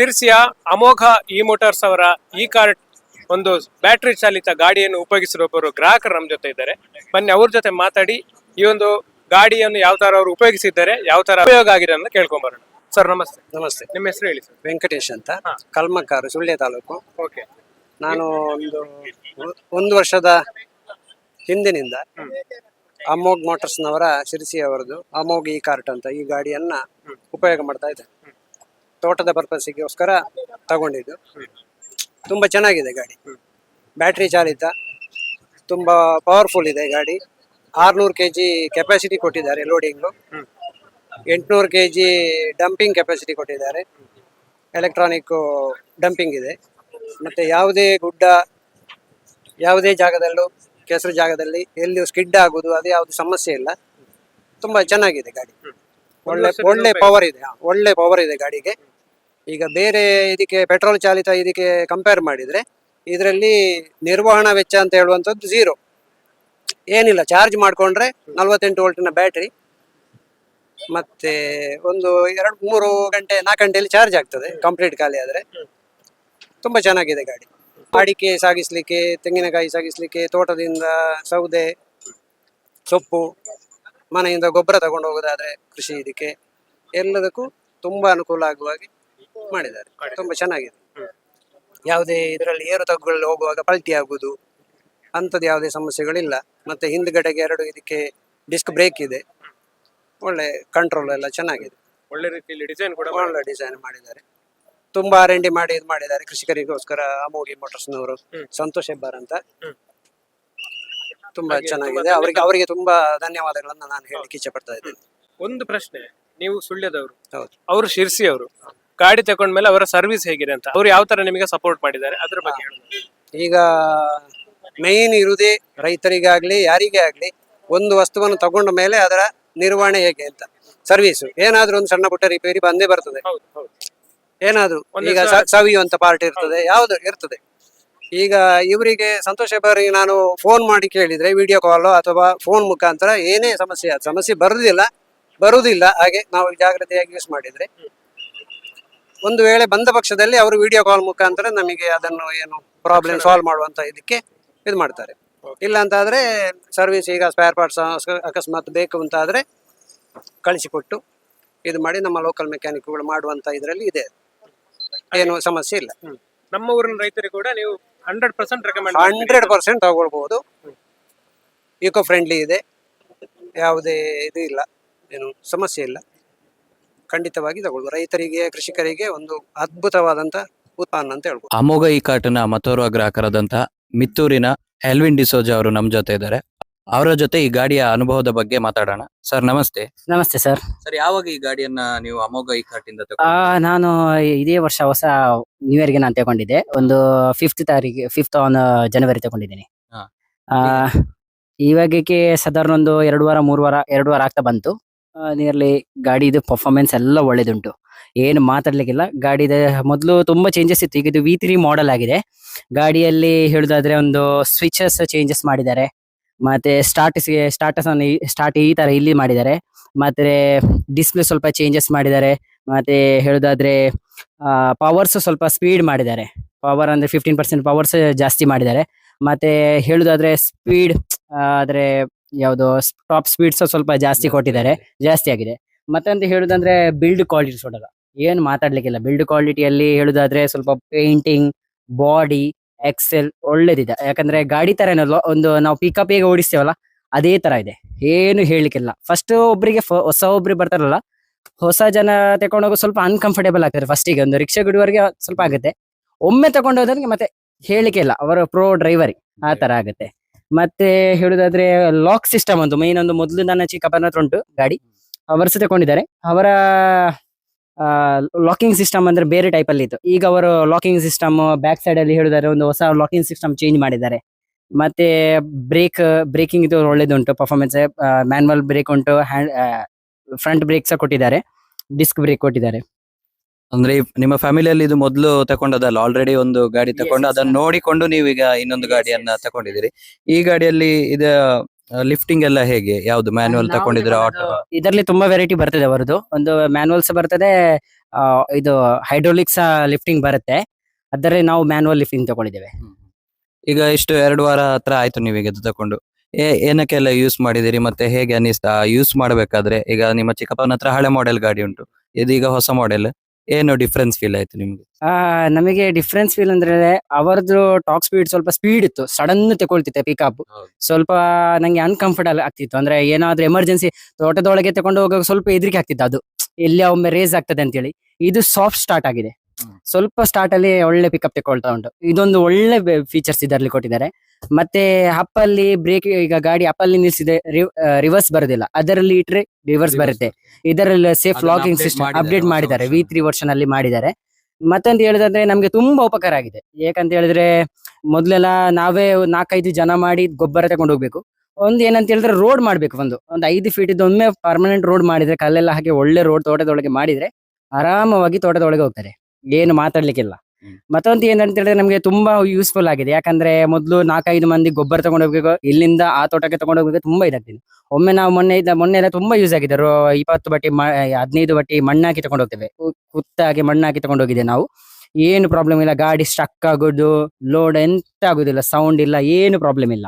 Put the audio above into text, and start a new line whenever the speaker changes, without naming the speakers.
ಶಿರ್ಸಿಯ Amogha E motors ಅವರ ಈ cart ಒಂದು ಬ್ಯಾಟರಿ ಚಾಲಿತ ಗಾಡಿಯನ್ನು ಉಪಯೋಗಿಸಿರುವ ಒಬ್ಬರು ಗ್ರಾಹಕರು ನಮ್ಮ ಜೊತೆ ಇದ್ದಾರೆ. ಬನ್ನಿ ಅವ್ರ ಜೊತೆ ಮಾತಾಡಿ. ಈ ಒಂದು ಗಾಡಿಯನ್ನು ಯಾವ ತರ ಅವರು ಉಪಯೋಗಿಸಿದ್ದಾರೆ ಯಾವ ತರ ಉಪಯೋಗ ಆಗಿದೆ ಅಂತ ಕೇಳ್ಕೊಂಬರೋಣ. ಸರ್ ನಮಸ್ತೆ.
ನಮಸ್ತೆ.
ನಿಮ್ಮ ಹೆಸರು ಹೇಳಿ ಸರ್.
ವೆಂಕಟೇಶ್ ಅಂತ.
ಹಾ.
ಕಲ್ಮಕ್ಕಾರು ಸುಳ್ಯ ತಾಲೂಕು.
ಓಕೆ.
ನಾನು ಒಂದು ಒಂದು ವರ್ಷದ ಹಿಂದಿನಿಂದ ಅಮೋಗ್ ಮೋಟರ್ಸ್ನವರ ಶಿರಸಿ ಅವರದು ಅಮೋಗ್ ಈ ಕಾರ್ಟ್ ಅಂತ ಈ ಗಾಡಿಯನ್ನ ಉಪಯೋಗ ಮಾಡ್ತಾ ಇದ್ದೆ. ತೋಟದ ಪರ್ಪಸ್ಸಿಗೋಸ್ಕರ ತಗೊಂಡಿದ್ದು. ತುಂಬಾ ಚೆನ್ನಾಗಿದೆ ಗಾಡಿ. ಬ್ಯಾಟ್ರಿ ಚಾಲಿತ. ತುಂಬಾ ಪವರ್ಫುಲ್ ಇದೆ ಗಾಡಿ. ಆರ್ನೂರು ಕೆ ಜಿ ಕೆಪಾಸಿಟಿ ಕೊಟ್ಟಿದ್ದಾರೆ ಲೋಡಿಂಗು ಎಂಟುನೂರು ಕೆ ಜಿ ಡಂಪಿಂಗ್ ಕೆಪಾಸಿಟಿ ಕೊಟ್ಟಿದ್ದಾರೆ. ಎಲೆಕ್ಟ್ರಾನಿಕ್ ಡಂಪಿಂಗ್ ಇದೆ. ಮತ್ತೆ ಯಾವುದೇ ಗುಡ್ಡ ಯಾವುದೇ ಜಾಗದಲ್ಲೂ ಕೆಸರು ಜಾಗದಲ್ಲಿ ಎಲ್ಲಿಯೂ ಸ್ಕಿಡ್ ಆಗೋದು ಅದು ಯಾವುದು ಸಮಸ್ಯೆ ಇಲ್ಲ. ತುಂಬಾ ಚೆನ್ನಾಗಿದೆ ಗಾಡಿ. ಒಳ್ಳೆ ಒಳ್ಳೆ ಪವರ್ ಇದೆ. ಒಳ್ಳೆ ಪವರ್ ಇದೆ ಗಾಡಿಗೆ. ಈಗ ಬೇರೆ ಇದಕ್ಕೆ ಪೆಟ್ರೋಲ್ ಚಾಲಿತ ಇದಕ್ಕೆ ಕಂಪೇರ್ ಮಾಡಿದ್ರೆ ಇದರಲ್ಲಿ ನಿರ್ವಹಣಾ ವೆಚ್ಚ ಅಂತ ಹೇಳುವಂಥದ್ದು ಝೀರೋ ಏನಿಲ್ಲ ಚಾರ್ಜ್ ಮಾಡ್ಕೊಂಡ್ರೆ ನಲ್ವತ್ತೆಂಟು ವೋಲ್ಟಿನ ಬ್ಯಾಟ್ರಿ ಮತ್ತೆ ಒಂದು ಎರಡು ಮೂರು ಗಂಟೆ, ನಾಲ್ಕು ಗಂಟೆಯಲ್ಲಿ ಚಾರ್ಜ್ ಆಗ್ತದೆ ಕಂಪ್ಲೀಟ್ ಖಾಲಿ ಆದರೆ. ತುಂಬಾ ಚೆನ್ನಾಗಿದೆ ಗಾಡಿ. ಅಡಿಕೆ ಸಾಗಿಸ್ಲಿಕ್ಕೆ, ತೆಂಗಿನಕಾಯಿ ಸಾಗಿಸ್ಲಿಕ್ಕೆ, ತೋಟದಿಂದ ಸೌದೆ, ಸೊಪ್ಪು, ಮನೆಯಿಂದ ಗೊಬ್ಬರ ತಗೊಂಡು ಹೋಗೋದಾದ್ರೆ ಕೃಷಿ ಇದಕ್ಕೆ ಎಲ್ಲದಕ್ಕೂ ತುಂಬಾ ಅನುಕೂಲ ಆಗುವ ಹಾಗೆ ಮಾಡಿದ್ದಾರೆ. ತುಂಬಾ ಚೆನ್ನಾಗಿದೆ. ಯಾವುದೇ ಇದರಲ್ಲಿ ಏರು ತಗ್ಗುಗಳಲ್ಲಿ ಹೋಗುವಾಗ ಪಲ್ಟಿ ಆಗುದು ಅಂಥದ್ದು ಯಾವುದೇ ಸಮಸ್ಯೆಗಳಿಲ್ಲ. ಮತ್ತೆ ಹಿಂದ್ಗಡೆಗೆ ಎರಡು ಇದಕ್ಕೆ ಡಿಸ್ಕ್ ಬ್ರೇಕ್ ಇದೆ. ಒಳ್ಳೆ ಕಂಟ್ರೋಲ್ ಎಲ್ಲ ಚೆನ್ನಾಗಿದೆ.
ಒಳ್ಳೆ ರೀತಿಯಲ್ಲಿ ಡಿಸೈನ್ ಕೂಡ
ಒಳ್ಳೆ ಡಿಸೈನ್ ಮಾಡಿದ್ದಾರೆ. ತುಂಬಾ ಆರ್ ಎನ್ ಡಿ ಮಾಡಿ ಇದು ಮಾಡಿದ್ದಾರೆ. ಕೃಷಿಕರಿಗೋಸ್ಕರ ಅಮೋಗಿ ಮೋಟರ್ಸ್ನವರು
ನವರು.
ಸಂತೋಷ್ ಹೆಬ್ಬಾರ್ ಅಂತ. ತುಂಬಾ ಚೆನ್ನಾಗಿದೆ. ಅವರಿಗೆ ಅವರಿಗೆ ತುಂಬಾ ಧನ್ಯವಾದಗಳನ್ನ ನಾನು ಹೇಳಲಿಕ್ಕೆ ಇಚ್ಛೆ ಪಡ್ತಾ ಇದ್ದೇನೆ.
ಒಂದು ಪ್ರಶ್ನೆ. ನೀವು ಸುಳ್ಯದವರು.
ಹೌದು.
ಅವರು ಶಿರ್ಸಿ ಅವರು ಗಾಡಿ ತಗೊಂಡ್ಮೇಲೆ ಅವರ ಸರ್ವಿಸ್ ಹೇಗಿದೆ ಅಂತ. ಅವ್ರು ಯಾವ ತರ ನಿಮಗೆ ಸಪೋರ್ಟ್ ಮಾಡಿದ್ದಾರೆ? ಅದ್ರ ಬಗ್ಗೆ ಹೇಳಿ
ಈಗ ಮೇನ್ ಇರುವುದೇ ರೈತರಿಗಾಗ್ಲಿ ಯಾರಿಗೇ ಆಗ್ಲಿ ಒಂದು ವಸ್ತುವನ್ನು ತಗೊಂಡ ಮೇಲೆ ಅದರ ನಿರ್ವಹಣೆ ಹೇಗೆ ಅಂತ. ಸರ್ವಿಸ್ ಏನಾದ್ರೂ ಒಂದು ಸಣ್ಣ ಪುಟ್ಟ ರಿಪೇರಿ ಬಂದೇ ಬರ್ತದೆ.
ಹೌದು ಹೌದು.
ಏನಾದ್ರು ಈಗ
ಸ-
ಸವಿಯುವಂತ ಪಾರ್ಟ್ ಇರ್ತದೆ ಯಾವ್ದು ಇರ್ತದೆ. ಈಗ ಇವರಿಗೆ ಸಂತೋಷ ಹೆಬ್ಬಾರಿಗೆ ನಾನು ಫೋನ್ ಮಾಡಿ ಕೇಳಿದ್ರೆ ವಿಡಿಯೋ ಕಾಲ್ ಅಥವಾ ಫೋನ್ ಮುಖಾಂತರ ಏನೇ ಸಮಸ್ಯೆ ಆದ ಸಮಸ್ಯೆ ಬರುದಿಲ್ಲ ಬರುವುದಿಲ್ಲ ಹಾಗೆ ನಾವು ಜಾಗ್ರತೆಯಾಗಿ ಯೂಸ್ ಮಾಡಿದ್ರೆ ಒಂದು ವೇಳೆ ಬಂದ ಪಕ್ಷದಲ್ಲಿ ಅವರು ವಿಡಿಯೋ ಕಾಲ್ ಮುಖಾಂತರ ನಮಗೆ ಅದನ್ನು ಏನು ಪ್ರಾಬ್ಲಮ್ ಸಾಲ್ವ್ ಮಾಡುವಂತ ಇದಕ್ಕೆ ಇದು ಮಾಡ್ತಾರೆ. ಇಲ್ಲ ಅಂತ ಆದ್ರೆ ಸರ್ವಿಸ್ ಈಗ ಸ್ಪೇರ್ ಪಾರ್ಟ್ಸ್ ಅಕಸ್ಮಾತ್ ಬೇಕು ಅಂತ ಆದ್ರೆ ಕಳಿಸಿಕೊಟ್ಟು ಇದು ಮಾಡಿ ನಮ್ಮ ಲೋಕಲ್ ಮೆಕ್ಯಾನಿಕ್ಗಳು ಮಾಡುವಂತ ಇದರಲ್ಲಿ ಇದೆ. ಏನು ಸಮಸ್ಯೆ ಇಲ್ಲ.
ನಮ್ಮ ಊರಿನ ರೈತರಿಗೆ ಕೂಡ ನೀವು hundred percent recommend
hundred percent ತಗೊಳ್ಬಹುದು. ಇಕೋ ಫ್ರೆಂಡ್ಲಿ ಇದೆ. ಯಾವುದೇ ಇದು ಇಲ್ಲ. ಏನು ಸಮಸ್ಯೆ ಇಲ್ಲ. ಖಂಡಿತವಾಗಿ ತಗೊಳ್ಬೋದು. ರೈತರಿಗೆ ಕೃಷಿಕರಿಗೆ ಒಂದು ಅದ್ಭುತವಾದಂತ ಉತ್ಪನ್ನ ಅಂತ ಹೇಳ್ಬೋದು.
ಅಮೋಘ ಈ ಕಾಟಿನ ಮತ್ತೋರ್ವ ಗ್ರಾಹಕರಾದಂತಹ ಮಿತ್ತೂರಿನ ಎಲ್ವಿನ್ ಡಿಸೋಜ ಅವರು ನಮ್ಮ ಜೊತೆ ಇದ್ದಾರೆ. ಅವರ ಜೊತೆ ಈ ಗಾಡಿಯ ಅನುಭವದ ಬಗ್ಗೆ ಮಾತಾಡೋಣ. ಸರ್ ನಮಸ್ತೆ.
ನಮಸ್ತೆ ಸರ್.
ಸರ್ ಯಾವಾಗ ಈ ಗಾಡಿಯನ್ನ ನೀವು ಅಮೋಘ ಈ ಕಾಟಿಂದ
ಆ, ನಾನು ಇದೇ ವರ್ಷ ಹೊಸ ನ್ಯೂ ಇಯರ್ಗೆ ನಾನು ತಗೊಂಡಿದ್ದೆ. ಒಂದು ಫಿಫ್ತ್ ತಾರೀಕು ಫಿಫ್ತ್ ಆನ್ ಜನವರಿ ತಗೊಂಡಿದ್ದೀನಿ.
ಹಾ.
ಆ, ಇವಾಗಕ್ಕೆ ಸಾಧಾರಣ ಒಂದು ಎರಡು ವಾರ ಮೂರು ವಾರ ಎರಡು ವಾರ ಆಗ್ತಾ ಬಂತು. ನಿಯರ್ಲಿ ಗಾಡಿದು ಪರ್ಫಾರ್ಮೆನ್ಸ್ ಎಲ್ಲ ಒಳ್ಳೇದುಂಟು. ಏನು ಮಾತಾಡ್ಲಿಕ್ಕಿಲ್ಲ. ಗಾಡಿದ ಮೊದಲು ತುಂಬಾ ಚೇಂಜಸ್ ಇತ್ತು. ಈಗ ಇದು ವಿ ತ್ರೀ ಮಾಡೆಲ್ ಆಗಿದೆ. ಗಾಡಿಯಲ್ಲಿ ಹೇಳೋದಾದ್ರೆ ಒಂದು ಸ್ವಿಚಸ್ ಚೇಂಜಸ್ ಮಾಡಿದ್ದಾರೆ. ಮತ್ತೆ ಸ್ಟಾರ್ಟ್ ಸ್ಟಾರ್ಟಸ್ ಸ್ಟಾರ್ಟ್ ಈ ತರ ಇಲ್ಲಿ ಮಾಡಿದ್ದಾರೆ. ಮತ್ತೆ ಡಿಸ್ಪ್ಲೇ ಸ್ವಲ್ಪ ಚೇಂಜಸ್ ಮಾಡಿದ್ದಾರೆ. ಮತ್ತೆ ಹೇಳೋದಾದ್ರೆ ಪವರ್ಸ್ ಸ್ವಲ್ಪ ಸ್ಪೀಡ್ ಮಾಡಿದ್ದಾರೆ. ಪವರ್ ಅಂದ್ರೆ ಫಿಫ್ಟೀನ್ ಪರ್ಸೆಂಟ್ ಪವರ್ಸ್ ಜಾಸ್ತಿ ಮಾಡಿದ್ದಾರೆ. ಮತ್ತೆ ಹೇಳೋದಾದ್ರೆ ಸ್ಪೀಡ್ ಆದ್ರೆ ಯಾವುದು ಟಾಪ್ ಸ್ಪೀಡ್ಸ್ ಸ್ವಲ್ಪ ಜಾಸ್ತಿ ಕೊಟ್ಟಿದ್ದಾರೆ. ಜಾಸ್ತಿ ಆಗಿದೆ. ಮತ್ತಂತ ಹೇಳುದಂದ್ರೆ ಬಿಲ್ಡ್ ಕ್ವಾಲಿಟಿ ನೋಡಲ್ಲ ಏನು ಮಾತಾಡ್ಲಿಕ್ಕಿಲ್ಲ. ಬಿಲ್ಡ್ ಕ್ವಾಲಿಟಿಯಲ್ಲಿ ಹೇಳುದಾದ್ರೆ ಸ್ವಲ್ಪ ಪೇಂಟಿಂಗ್ ಬಾಡಿ ಎಕ್ಸೆಲ್ ಒಳ್ಳೇದಿದೆ. ಯಾಕಂದ್ರೆ ಗಾಡಿ ತರ ಏನಲ್ಲ ಒಂದು ನಾವು ಪಿಕಪ್ ಹೇಗೆ ಓಡಿಸ್ತೇವಲ್ಲ ಅದೇ ತರ ಇದೆ. ಏನು ಹೇಳಲಿಕ್ಕಿಲ್ಲ. ಫಸ್ಟ್ ಒಬ್ರಿಗೆ ಫ- ಹೊಸ ಒಬ್ರು ಬರ್ತಾರಲ್ಲ ಹೊಸ ಜನ ತಗೊಂಡೋಗ ಸ್ವಲ್ಪ ಅನ್ಕಂಫರ್ಟೇಬಲ್ ಆಗ್ತಾರೆ ಫಸ್ಟಿಗೆ ಒಂದು ರಿಕ್ಷಾ ಬಿಡುವವರೆಗೆ ಸ್ವಲ್ಪ ಆಗುತ್ತೆ. ಒಮ್ಮೆ ತಗೊಂಡೋದ್ರೆ ಮತ್ತೆ ಹೇಳಿಕೆ ಇಲ್ಲ ಅವರ ಪ್ರೋ ಡ್ರೈವರ್ ಆ ತರ ಆಗುತ್ತೆ. ಮತ್ತೆ ಹೇಳುದಾದ್ರೆ ಲಾಕ್ ಸಿಸ್ಟಮ್ ಒಂದು ಮೈನ್ ಒಂದು ಮೊದಲು ನನ್ನ ಚಿಕ್ಕಪ್ಪನ ಹತ್ರ ಉಂಟು ಗಾಡಿ. ಅವರು ಸಹ ತಗೊಂಡಿದ್ದಾರೆ ಅವರ ಲಾಕಿಂಗ್ ಸಿಸ್ಟಮ್ ಅಂದ್ರೆ ಬೇರೆ ಟೈಪ್ ಅಲ್ಲಿ ಇತ್ತು. ಈಗ ಅವರು ಲಾಕಿಂಗ್ ಸಿಸ್ಟಮ್ ಬ್ಯಾಕ್ ಸೈಡ್ ಅಲ್ಲಿ ಹೇಳಿದಾರೆ ಒಂದು ಹೊಸ ಲಾಕಿಂಗ್ ಸಿಸ್ಟಮ್ ಚೇಂಜ್ ಮಾಡಿದ್ದಾರೆ. ಮತ್ತೆ ಬ್ರೇಕ್ ಬ್ರೇಕಿಂಗ್ ಇದು ಒಳ್ಳೇದುಂಟು ಪರ್ಫಾರ್ಮೆನ್ಸ್ ಮ್ಯಾನ್ಯಲ್ ಬ್ರೇಕ್ ಉಂಟು ಹ್ಯಾಂಡ್ ಫ್ರಂಟ್ ಬ್ರೇಕ್ ಸಹ ಕೊಟ್ಟಿದ್ದಾರೆ. ಡಿಸ್ಕ್ ಬ್ರೇಕ್ ಕೊಟ್ಟಿದ್ದಾರೆ.
ಅಂದ್ರೆ ಈ ನಿಮ್ಮ ಫ್ಯಾಮಿಲಿಯಲ್ಲಿ ಇದು ಮೊದಲು ತಗೊಂಡದಲ್ಲ ಆಲ್ರೆಡಿ ಒಂದು ಗಾಡಿ ತಕೊಂಡು
yes,
ಅದನ್ನ
ನೋಡಿಕೊಂಡು
ನೋಡಿಕೊಂಡು ನೀವೀಗ ಇನ್ನೊಂದು
Yes,
ಗಾಡಿಯನ್ನ
yes.
ತಗೊಂಡಿದ್ದೀರಿ ಈ ಗಾಡಿಯಲ್ಲಿ ಇದ ಲಿಫ್ಟಿಂಗ್ ಎಲ್ಲ ಹೇಗೆ? ಯಾವ್ದು? ಮ್ಯಾನ್ಯುವಲ್
ನಾವು ತಗೊಂಡದ್ದು
ಆಟೋ
ಇದರಲ್ಲಿ ತುಂಬಾ ವೆರೈಟಿ ಬರ್ತದೆ ಅವರದು. ಒಂದು ಮ್ಯಾನುವಲ್ಸ್ ಬರ್ತದೆ ಆ, ಇದು ಹೈಡ್ರೋಲಿಕ್ಸ್ ಲಿಫ್ಟಿಂಗ್ ಬರುತ್ತೆ. ಅದರಲ್ಲಿ ನಾವು ಮ್ಯಾನುವಲ್ ಲಿಫ್ಟಿಂಗ್ ತಗೊಂಡಿದ್ದೇವೆ
ಈಗ ಇಷ್ಟು ಎರಡು ವಾರ ಹತ್ರ ಆಯ್ತು ನೀವೀಗ ಇದು ತಕೊಂಡು. ಏ- ಏನಕ್ಕೆಲ್ಲ ಯೂಸ್ ಮಾಡಿದಿರಿ ಮತ್ತೆ ಹೇಗೆ ಅನಿಸ್ತಾ? ಯೂಸ್ ಮಾಡಬೇಕಾದ್ರೆ ಈಗ ನಿಮ್ಮ ಚಿಕ್ಕಪ್ಪನ ಹತ್ರ ಹಳೆ ಮಾಡೆಲ್ ಗಾಡಿ ಉಂಟು. ಇದೀಗ ಹೊಸ ಮಾಡೆಲ್ ಏನು ಡಿಫ್ರೆನ್ಸ್ ಫೀಲ್ ಆಯ್ತು ನಿಮ್ಗೆ?
ಆ ನಮಗೆ ಡಿಫ್ರೆನ್ಸ್ ಫೀಲ್ ಅಂದ್ರೆ ಅವರದ್ದು ಟಾಕ್ ಸ್ಪೀಡ್ ಸ್ವಲ್ಪ ಸ್ಪೀಡ್ ಇತ್ತು. ಸಡನ್ ತಗೊಳ್ತಿತ್ತೆ ಪಿಕಪ್ ಸ್ವಲ್ಪ ನಂಗೆ ಅನ್ಕಂಫರ್ಟಬಲ್ ಆಗ್ತಿತ್ತು. ಅಂದ್ರೆ ಏನಾದ್ರೂ ಎಮರ್ಜೆನ್ಸಿ ತೋಟದೊಳಗೆ ತಗೊಂಡು ಹೋಗುವಾಗ ಸ್ವಲ್ಪ ಹೆದರಿಕೆ ಆಗ್ತಿತ್ತು ಅದು. ಎಲ್ಲಿ ಒಮ್ಮೆ ರೇಸ್ ಆಗ್ತದೆ ಅಂತೇಳಿ. ಇದು ಸಾಫ್ಟ್ ಸ್ಟಾರ್ಟ್ ಆಗಿದೆ. ಸ್ವಲ್ಪ ಸ್ಟಾರ್ಟ್ ಅಲ್ಲಿ ಒಳ್ಳೆ ಪಿಕಪ್ ತಗೊಳ್ತಾ ಉಂಟು. ಇದೊಂದು ಒಳ್ಳೆ ಫೀಚರ್ಸ್ ಇದರಲ್ಲಿ ಕೊಟ್ಟಿದ್ದಾರೆ. ಮತ್ತೆ ಅಪ್ಪಲ್ಲಿ ಬ್ರೇಕ್ ಈಗ ಗಾಡಿ ಅಪ್ಪಲ್ಲಿ ನಿಲ್ಸಿದೆ ರಿವರ್ಸ್ ಬರೋದಿಲ್ಲ. ಅದರಲ್ಲಿ ಇಟ್ರೆ ರಿವರ್ಸ್ ಬರುತ್ತೆ. ಇದರಲ್ಲಿ ಸೇಫ್ ಲಾಕಿಂಗ್ ಸಿಸ್ಟಮ್ ಅಪ್ಡೇಟ್ ಮಾಡಿದ್ದಾರೆ ವಿ ತ್ರೀ ವರ್ಷನ್ ಅಲ್ಲಿ. ಮಾಡಿದ್ದಾರೆ. ಮತ್ತೊಂದು ಹೇಳಿದ್ರೆ ನಮ್ಗೆ ತುಂಬಾ ಉಪಕಾರ ಆಗಿದೆ. ಯಾಕಂತ ಹೇಳಿದ್ರೆ ಮೊದ್ಲೆಲ್ಲ ನಾವೇ ನಾಲ್ಕೈದು ಜನ ಮಾಡಿ ಗೊಬ್ಬರ ತಗೊಂಡು ಹೋಗ್ಬೇಕು. ಒಂದು ಏನಂತ ಹೇಳಿದ್ರೆ ರೋಡ್ ಮಾಡ್ಬೇಕು ಒಂದು. ಒಂದು ಐದು ಫೀಟ್ ಇದ್ದು ಒಮ್ಮೆ ಪರ್ಮನೆಂಟ್ ರೋಡ್ ಮಾಡಿದ್ರೆ ಕಲ್ಲೆಲ್ಲ ಹಾಕಿ ಒಳ್ಳೆ ರೋಡ್ ತೋಟದೊಳಗೆ ಮಾಡಿದ್ರೆ ಆರಾಮವಾಗಿ ತೋಟದೊಳಗೆ ಹೋಗ್ತಾರೆ. ಏನು ಮಾತಾಡ್ಲಿಕ್ಕಿಲ್ಲ. ಮತ್ತೊಂದು ಏನಂತ ಹೇಳಿದ್ರೆ ನಮಗೆ ತುಂಬಾ ಯೂಸ್ಫುಲ್ ಆಗಿದೆ. ಯಾಕಂದ್ರೆ ಮೊದಲು ನಾಲ್ಕೈದು ಮಂದಿ ಗೊಬ್ಬರ ತಗೊಂಡು ಹೋಗ್ಬೇಕು ಇಲ್ಲಿಂದ ಆ ತೋಟಕ್ಕೆ ತಗೊಂಡು ಹೋಗ್ಬೇಕು ತುಂಬಾ ಇದಾಗ್ತಿದೆ ಒಮ್ಮೆ ನಾವು ಮೊನ್ನೆ ಇದ್ದ ಮೊನ್ನೆ ಎಲ್ಲ ತುಂಬಾ ಯೂಸ್ ಆಗಿದೆ. ಇಪ್ಪತ್ತು ಬಟ್ಟಿ ಹದಿನೈದು ಬಟ್ಟಿ ಮಣ್ಣಾಕಿ ತಗೊಂಡು ಹೋಗ್ತೇವೆ ಕುತ್ತಾಗಿ ಕುತ್ತಾಗಿ ಮಣ್ಣಾಕಿ ತಗೊಂಡು ಹೋಗಿದೆ ನಾವು. ಏನು ಪ್ರಾಬ್ಲಮ್ ಇಲ್ಲ. ಗಾಡಿ ಸ್ಟಕ್ ಆಗೋದು ಲೋಡ್ ಎಂತ ಆಗುದಿಲ್ಲ. ಸೌಂಡ್ ಇಲ್ಲ ಏನು ಪ್ರಾಬ್ಲಮ್ ಇಲ್ಲ.